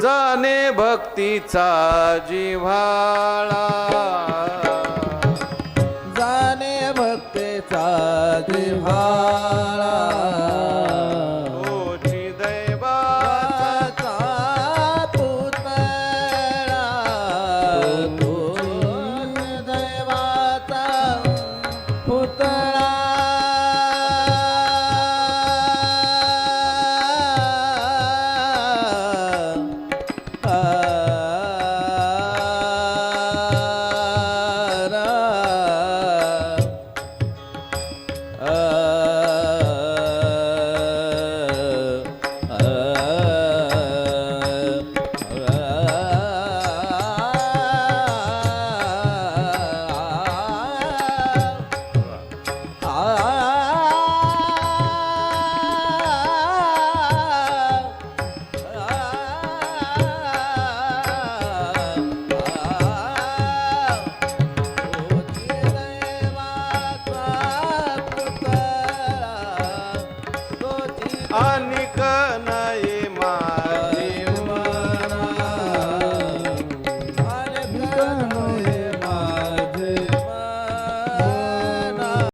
जाने भक्तीचा जिव्हाळा. जाने भक्तीचा जिव्हाळा. तोची दैवाचा पुतळा.